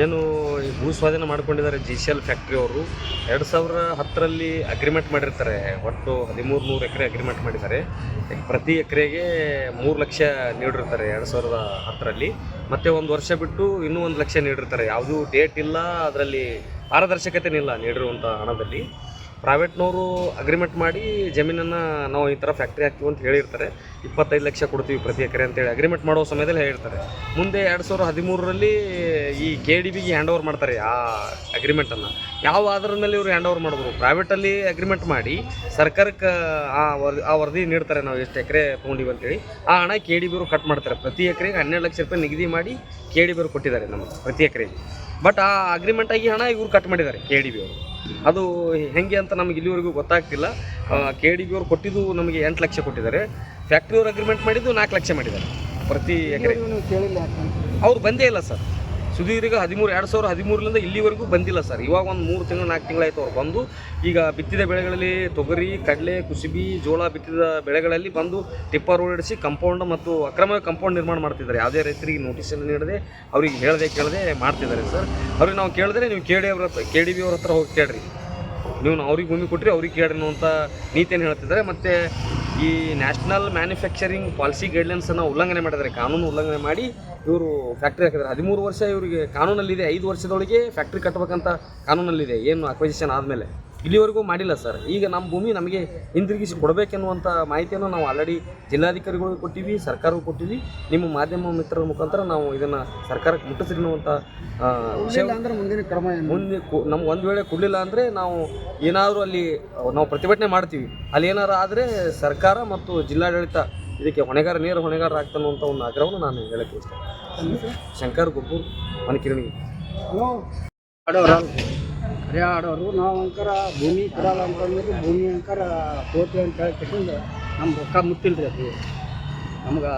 ಏನು ಭೂ ಸ್ವಾಧೀನ ಮಾಡ್ಕೊಂಡಿದ್ದಾರೆ ಜಿ ಸಿ ಎಲ್ ಫ್ಯಾಕ್ಟ್ರಿ ಅವರು. ಎರಡು ಸಾವಿರ ಹತ್ತರಲ್ಲಿ ಅಗ್ರಿಮೆಂಟ್ ಮಾಡಿರ್ತಾರೆ. ಒಟ್ಟು ಹದಿಮೂರು ನೂರು ಎಕರೆ ಅಗ್ರಿಮೆಂಟ್ ಮಾಡಿದ್ದಾರೆ. ಪ್ರತಿ ಎಕರೆಗೆ ಮೂರು ಲಕ್ಷ ನೀಡಿರ್ತಾರೆ ಎರಡು ಸಾವಿರದ ಹತ್ತರಲ್ಲಿ. ಮತ್ತೆ ಒಂದು ವರ್ಷ ಬಿಟ್ಟು ಇನ್ನೂ ಒಂದು ಲಕ್ಷ ನೀಡಿರ್ತಾರೆ. ಯಾವುದೂ ಡೇಟ್ ಇಲ್ಲ, ಅದರಲ್ಲಿ ಪಾರದರ್ಶಕತೆನಿಲ್ಲ ನೀಡಿರುವಂಥ ಹಣದಲ್ಲಿ. ಪ್ರೈವೇಟ್ನವರು ಅಗ್ರಿಮೆಂಟ್ ಮಾಡಿ ಜಮೀನನ್ನು ನಾವು ಈ ಥರ ಫ್ಯಾಕ್ಟ್ರಿ ಹಾಕ್ತೀವಿ ಅಂತ ಹೇಳಿರ್ತಾರೆ. ಇಪ್ಪತ್ತೈದು ಲಕ್ಷ ಕೊಡ್ತೀವಿ ಪ್ರತಿ ಎಕರೆ ಅಂತೇಳಿ ಅಗ್ರಿಮೆಂಟ್ ಮಾಡೋ ಸಮಯದಲ್ಲಿ ಹೇಳಿರ್ತಾರೆ. ಮುಂದೆ ಎರಡು ಸಾವಿರದ ಹದಿಮೂರರಲ್ಲಿ ಈ ಕೆ ಡಿ ಬಿಗೆ ಹ್ಯಾಂಡ್ ಓವರ್ ಮಾಡ್ತಾರೆ ಆ ಅಗ್ರಿಮೆಂಟನ್ನು ಯಾವ ಆಧಾರದ ಮೇಲೆ ಇವರು ಹ್ಯಾಂಡ್ ಓವರ್ ಮಾಡಿದ್ರು ಪ್ರೈವೇಟಲ್ಲಿ ಅಗ್ರಿಮೆಂಟ್ ಮಾಡಿ ಸರ್ಕಾರಕ್ಕೆ ಆ ವರದಿ ಆ ವರದಿ ನೀಡ್ತಾರೆ ನಾವು ಎಷ್ಟು ಎಕರೆ ತೊಗೊಂಡಿವಿ ಅಂತೇಳಿ. ಆ ಹಣ ಕೆ ಡಿ ಬಿರು ಕಟ್ ಮಾಡ್ತಾರೆ. ಪ್ರತಿ ಎಕರೆಗೆ ಹನ್ನೆರಡು ಲಕ್ಷ ರೂಪಾಯಿ ನಿಗದಿ ಮಾಡಿ ಕೆ ಡಿ ಬಿರು ಕೊಟ್ಟಿದ್ದಾರೆ ನಮಗೆ ಪ್ರತಿ ಎಕರೆಗೆ. ಬಟ್ ಆ ಅಗ್ರಿಮೆಂಟ್ ಆಗಿ ಹಣ ಇವರು ಕಟ್ ಮಾಡಿದ್ದಾರೆ ಕೆ ಡಿ ಬಿ ಅವರು. ಅದು ಹೆಂಗೆ ಅಂತ ನಮ್ಗೆ ಇಲ್ಲಿವರೆಗೂ ಗೊತ್ತಾಗ್ತಿಲ್ಲ. ಕೆ ಡಿ ಬಿ ಅವ್ರು ಕೊಟ್ಟಿದ್ದು ನಮಗೆ ಎಂಟು ಲಕ್ಷ ಕೊಟ್ಟಿದ್ದಾರೆ. ಫ್ಯಾಕ್ಟ್ರಿ ಅವ್ರು ಅಗ್ರಿಮೆಂಟ್ ಮಾಡಿದ್ದು ನಾಲ್ಕು ಲಕ್ಷ ಮಾಡಿದ್ದಾರೆ. ಪ್ರತಿ ಎಕರೆ. ಕೇಳಿಲ್ಲ ಅವ್ರು ಬಂದೇ ಇಲ್ಲ ಸರ್. ಸುದೀರ್ಘ ಹದಿಮೂರು, ಎರಡು ಸಾವಿರ ಹದಿಮೂರರಿಂದ ಇಲ್ಲಿವರೆಗೂ ಬಂದಿಲ್ಲ ಸರ್. ಇವಾಗ ಒಂದು ಮೂರು ತಿಂಗಳು, ನಾಲ್ಕು ತಿಂಗಳಾಯ್ತು ಅವ್ರು ಬಂದು. ಈಗ ಬಿತ್ತಿದ ಬೆಳೆಗಳಲ್ಲಿ ತೊಗರಿ, ಕಡಲೆ, ಕುಸುಬಿ, ಜೋಳ ಬಿತ್ತಿದ ಬೆಳೆಗಳಲ್ಲಿ ಬಂದು ಟಿಪ್ಪರ್ ಓಡಿಸಿ ಕಂಪೌಂಡ್ ಮತ್ತು ಅಕ್ರಮ ಕಂಪೌಂಡ್ ನಿರ್ಮಾಣ ಮಾಡ್ತಿದ್ದಾರೆ. ಯಾವುದೇ ರೈತರಿಗೆ ನೋಟಿಸನ್ನು ನೀಡದೆ ಅವ್ರಿಗೆ ಹೇಳದೆ ಕೇಳದೆ ಮಾಡ್ತಿದ್ದಾರೆ ಸರ್. ಅವ್ರಿಗೆ ನಾವು ಕೇಳಿದ್ರೆ ನೀವು ಕೆ ಡಿ ಅವ್ರ ಹತ್ರ ಕೆ ಡಿ ಬಿ ಅವ್ರ ಹತ್ರ ಹೋಗಿ ಕೇಳ್ರಿ. ನೀವು ಅವ್ರಿಗೆ ಭೂಮಿ ಕೊಟ್ಟರೆ ಅವ್ರಿಗೆ ಕೇಳ್ರಿ ಅನ್ನುವಂಥ ನೀತಿಯನ್ನು ಹೇಳ್ತಿದ್ದಾರೆ. ಮತ್ತು ಈ ನ್ಯಾಷನಲ್ ಮ್ಯಾನುಫ್ಯಾಕ್ಚರಿಂಗ್ ಪಾಲಿಸಿ ಗೈಡ್ಲೈನ್ಸನ್ನು ಉಲ್ಲಂಘನೆ ಮಾಡಿದ್ದಾರೆ. ಕಾನೂನು ಉಲ್ಲಂಘನೆ ಮಾಡಿ ಇವರು ಫ್ಯಾಕ್ಟ್ರಿ ಹಾಕಿದ್ದಾರೆ. ಹದಿಮೂರು ವರ್ಷ ಇವರಿಗೆ ಕಾನೂನಲ್ಲಿದೆ. ಐದು ವರ್ಷದೊಳಗೆ ಫ್ಯಾಕ್ಟ್ರಿ ಕಟ್ಟಬೇಕಂತ ಕಾನೂನಲ್ಲಿದೆ. ಏನು ಅಕ್ವೈಸಿಷನ್ ಆದಮೇಲೆ? ಇಲ್ಲಿವರೆಗೂ ಮಾಡಿಲ್ಲ ಸರ್. ಈಗ ನಮ್ಮ ಭೂಮಿ ನಮಗೆ ಹಿಂದಿರುಗಿಸಿ ಕೊಡಬೇಕೆನ್ನುವಂಥ ಮಾಹಿತಿಯನ್ನು ನಾವು ಆಲ್ರೆಡಿ ಜಿಲ್ಲಾಧಿಕಾರಿಗಳಿಗೂ ಕೊಟ್ಟಿವಿ ಸರ್ಕಾರಕ್ಕೂ ಕೊಟ್ಟಿವಿ. ನಿಮ್ಮ ಮಾಧ್ಯಮ ಮಿತ್ರರ ಮುಖಾಂತರ ನಾವು ಇದನ್ನು ಸರ್ಕಾರಕ್ಕೆ ಮುಟ್ಟಿಸಿರುವಂಥ ವಿಷಯ ಅಂದರೆ ಮುಂದಿನ ಕ್ರಮ ಏನು? ಮುಂದೆ ಕು- ನಮ್ಗೆ ಒಂದು ವೇಳೆ ಕೊಡಲಿಲ್ಲ ಅಂದರೆ ನಾವು ಏನಾದರೂ ಅಲ್ಲಿ ನಾವು ಪ್ರತಿಭಟನೆ ಮಾಡ್ತೀವಿ. ಅಲ್ಲಿ ಏನಾರು ಆದರೆ ಸರ್ಕಾರ ಮತ್ತು ಜಿಲ್ಲಾಡಳಿತ ಇದಕ್ಕೆ ಹೊಣೆಗಾರ ನೇರ ಹೊಣೆಗಾರ ಆಗ್ತಾನುವಂಥ ಒಂದು ಆಗ್ರಹವನ್ನು ನಾನು ಹೇಳಕ್ಕೆ ಇಷ್ಟ ಶಂಕರ್ ಗೊಬ್ಬೂರ್ ಮನಕಿರಣಿ. ಹಲೋ ಆಡೋರು ನಾವು ಅಂಕರ ಭೂಮಿ ಕೊಡಲ್ಲ ಅಂತಂದ್ರೆ ಭೂಮಿ ಅಂಕರ ಕೋತಿ ಅಂತ ಹೇಳಿ ನಮ್ಮ ರೊಕ್ಕ ಮುಟ್ಟಿಲ್ಲ ರೀ ಅದು. ನಮ್ಗೆ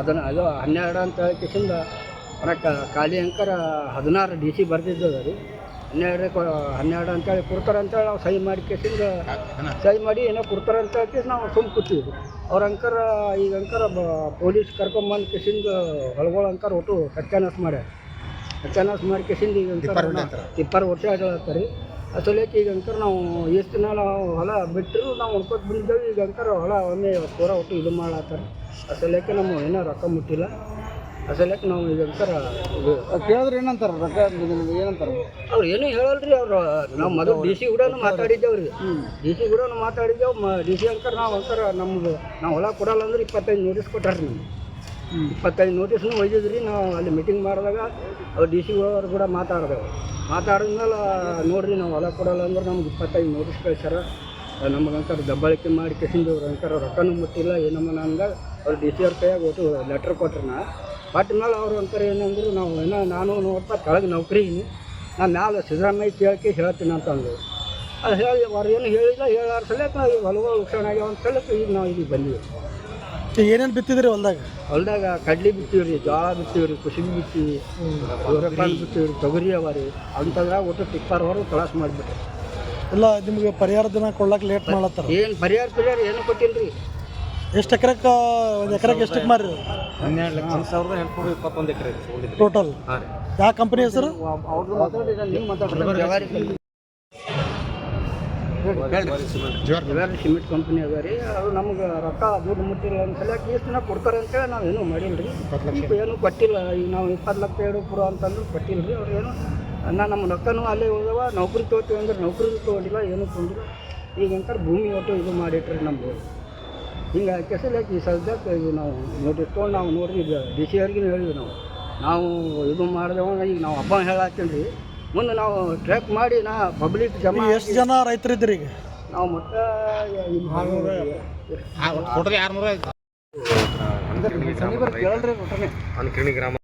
ಅದನ್ನ ಅದು ಹನ್ನೆರಡು ಅಂತ ಹೇಳಿ ಹೊರಕ್ಕೆ ಖಾಲಿ ಅಂಕರ ಹದಿನಾರು ಡಿ ಸಿ ಬರ್ದಿದ್ದದ ರೀ ಹನ್ನೆರಡು ಹನ್ನೆರಡು ಅಂತೇಳಿ ಕೊಡ್ತಾರೆ ಅಂತೇಳಿ ನಾವು ಸಹಿ ಮಾಡಿ ಕೇಸಿಂದ ಸಹಿ ಮಾಡಿ ಏನೋ ಕೊಡ್ತಾರೆ ಅಂತ ಹೇಳಿ ನಾವು ಸುಮ್ ಕೂತೀವಿ. ಅವ್ರ ಅಂಕರ, ಈಗ ಅಂಕರ ಬ, ಪೊಲೀಸ್ ಕರ್ಕೊಂಬಂದು ಕೇಸಿಂದ ಹೊಳಗೊಳ ಅಂಕರ ಒಟ್ಟು ಸತ್ಯಾನಾಶ ಮಾಡ್ಯಾರ. ಸತ್ಯಾನಾಶ ಸುಮಾರು ಕೆಸಿಂದ ಈಗ ಇಪ್ಪತ್ತು ತಿಪ್ಪರ್ ಒಟ್ಟೆ ರೀ ಅಸಲೇಕೆ ಈಗ ಅಂಕರ್ ನಾವು ಎಷ್ಟು ದಿನ ನಾವು ಹೊಲ ಬಿಟ್ಟರು ನಾವು ಉಳ್ಕೊತ ಬಂದಿದ್ದೇವೆ ಈಗ ಅಂಕರ್ ಹೊಲ ಒಮ್ಮೆ ಪೂರ ಒಟ್ಟು ಇದು ಮಾಡ್ಲಾತಾರೆ ಅಸಲೇಕೆ ನಮ್ಮ ಏನೋ ರೊಕ್ಕ ಮುಟ್ಟಿಲ್ಲ. ಅಸಲೇಕೆ ನಾವು ಈಗ ಅಂಕರ ಇದು ಕೇಳಿದ್ರೆ ಏನಂತಾರೆ? ರೊಕ್ಕ ಏನಂತಾರ? ಅವ್ರು ಏನೂ ಹೇಳಲ್ರಿ ಅವ್ರು ನಾವು ಮೊದಲು ಡಿ ಸಿ ಕೂಡ ಮಾತಾಡಿದ್ದೇವೆ ರೀ. ಡಿ ಸಿ ಕೂಡ ಮಾತಾಡಿದ್ದೇವೆ ಮ ಡಿ ಸಿ ಅಂಕರ್ ನಾವು ಅಂಕರ್ ನಮ್ಗೆ ನಾವು ಹೊಲ ಕೊಡಲ್ಲ ಅಂದ್ರೆ ಇಪ್ಪತ್ತೈದು ನೋಟಿಸ್ ಕೊಟ್ಟಾರ ನಮ್ಗೆ. ಇಪ್ಪತ್ತೈದು ನೋಟಿಸ್ನು ರೀ ನಾವು ಅಲ್ಲಿ ಮೀಟಿಂಗ್ ಮಾಡಿದಾಗ ಅವ್ರು ಡಿ ಸಿ ಅವ್ರು ಕೂಡ ಮಾತಾಡಿದೆವು. ಮಾತಾಡಿದ್ಮೇಲೆ, ನೋಡಿರಿ ನಾವು ಹೊಲ ಕೊಡಲ್ಲ ಅಂದ್ರೆ ನಮ್ಗೆ ಇಪ್ಪತ್ತೈದು ನೋಟಿಸ್ ಕಳಿಸ್ಯಾರ. ನಮ್ಗೆ ಅಂಕರ್ ದಬ್ಬಾಳಿಕೆ ಮಾಡಿ ಕೆಸಿಂದವ್ರು ಅಂತಾರೆ ರೊಕ್ಕನೂ ಮುಟ್ಟಿಲ್ಲ, ಏನಮ್ಮ ನಂಗೆ. ಅವ್ರು ಡಿ ಸಿ ಅವ್ರ ಕೈಯಾಗ ಒಟ್ಟು ಲೆಟ್ರ್ ಕೊಟ್ರು ನಾ. ಬಟ್ ಮೇಲೆ ಅವ್ರು ಅಂತಾರೆ ಏನಂದ್ರು, ನಾವು ಏನೋ ನಾನು ನೋಡ್ತಾ ಕೆಳಗೆ ನೌಕರಿ ನಾನು ಮ್ಯಾಲೆ ಸಿದ್ದರಾಮಯ್ಯ ಕೇಳಕ್ಕೆ ಹೇಳ್ತೀನಿ ಅಂತ ಅಂದರು. ಅದು ಹೇಳಿ, ಅವ್ರು ಏನು ಹೇಳಿಲ್ಲ, ಹೇಳಾರ ಸಲಕ್ಕೆ ನಾವು ಹೊಲಗಳು ಆಗ್ಯಾವ ಅಂತ ಹೇಳಕ್ಕೆ ಈಗ ನಾವು ಇಲ್ಲಿ ಬಂದಿವಿ. ಏನೇನು ಬಿತ್ತಿದ್ರಿ ಹೊಲ್ದಾಗ? ಹೊಲ್ದಾಗ ಕಡ್ಲಿ ಬಿತ್ತೀವಿ ರೀ ಜೋಳ ಬಿತ್ತೀವಿ ರೀ ಕುಸುಬಿ ಬಿತ್ತೀವಿ ಸೂರ್ಯಕಾಳು ಬಿತ್ತೀವಿ ರೀ ತೊಗರಿ ಅವ ರೀ. ಅಂತಂದ್ರೆ ಒಟ್ಟು ಟಿಪ್ಪರ್ ಹೊರಗೆ ಕಲಾಸ್ ಮಾಡಿಬಿಟ್ರಿ. ಎಲ್ಲ ನಿಮಗೆ ಪರಿಹಾರ ದಿನ ಕೊಡ್ಲಕ್ಕೆ ಲೇಟ್ ಮಾಡತ್ತಾರ? ಏನು ಪರಿಹಾರ ಪರಿಹಾರ ಏನು ಕೊಟ್ಟಿಲ್ಲ ರೀ ಎಷ್ಟು ಎಕರೆಕ್ಕೆ ಒಂದು ಎಕರೆಗೆ ಎಷ್ಟು ಮಾರಿ ಹನ್ನೆರಡು ಲಕ್ಷ. ಸಾವಿರದ ಎಂಟುನೂರ ಇಪ್ಪತ್ತೊಂದು ಎಕರೆ ಟೋಟಲ್ ಯಾವ ಕಂಪನಿ ಹೆಸರು? ಅವ್ರದ್ದು ಮಾತಾಡಿ ನೀವು ಮಾತಾಡ್ರಿ ಜವಾರಿ ಸಿಮೆಂಟ್ ಕಂಪ್ನಿ ಅದ ರೀ ಅದು ನಮ್ಗೆ ರೊಕ್ಕ ದುಡ್ಡು ಮುಟ್ಟಿಲ್ಲ ಅಂತ ಸಲಕ್ಕೆ ಎಷ್ಟು ದಿನ ಕೊಡ್ತಾರೆ ಅಂತೇಳಿ ನಾವು ಏನೂ ಮಾಡಿಲ್ಲ ರೀ. ಈಗ ಏನೂ ಕೊಟ್ಟಿಲ್ಲ ಈಗ ನಾವು ಇಪ್ಪತ್ತು ಲಕ್ಷ ಎರಡು ಕೊಡು ಅಂತಂದ್ರೆ ಕೊಟ್ಟಿಲ್ಲ ರೀ. ಅವ್ರು ಏನು ನಾ ನಮ್ಮ ರೊಕ್ಕನೂ ಅಲ್ಲೇ ಹೋದವ ನೌಕರಿ ತೊಗೊತೀವಿ ಅಂದ್ರೆ ನೌಕರಿ ತೊಗೊಂಡಿಲ್ಲ ಏನೂ ತೊಗೊಂಡಿಲ್ಲ ಈಗ ಅಂತಾರೆ ಭೂಮಿ ಒಟ್ಟು ಇದು ಮಾಡಿಟ್ರಿ ನಮ್ದು. ಹಿಂಗೆ ಕೆಸಲಕ್ಕೆ ಈ ಸದ್ಯಕ್ಕೆ ಇದು ನಾವು ನೋಟಿಸ್ ತೊಗೊಂಡು ನಾವು ನೋಡ್ರಿ ಈಗ ಡಿ ಸಿ ಅವ್ರಿಗೂ ಹೇಳಿದ್ವಿ ನಾವು. ನಾವು ಇದು ಮಾಡಿದೆವ ಈಗ ನಾವು ಹಬ್ಬ ಹೇಳಾಕ್ತೀನಿ ರೀ ಮುಂದೆ ನಾವು ಟ್ರ್ಯಾಕ್ ಮಾಡಿ ನಾ ಪಬ್ಲಿಕ್ ಜಮಾ ಎಷ್ಟು ಜನ ರೈತರಿದ್ದೀರಿ ಈಗ? ನಾವು ಮತ್ತೆ ಯಾರು ಗ್ರಾಮ ಕೇಳ್ರಿ ಒಟ್ಟನೆ ಗ್ರಾಮ.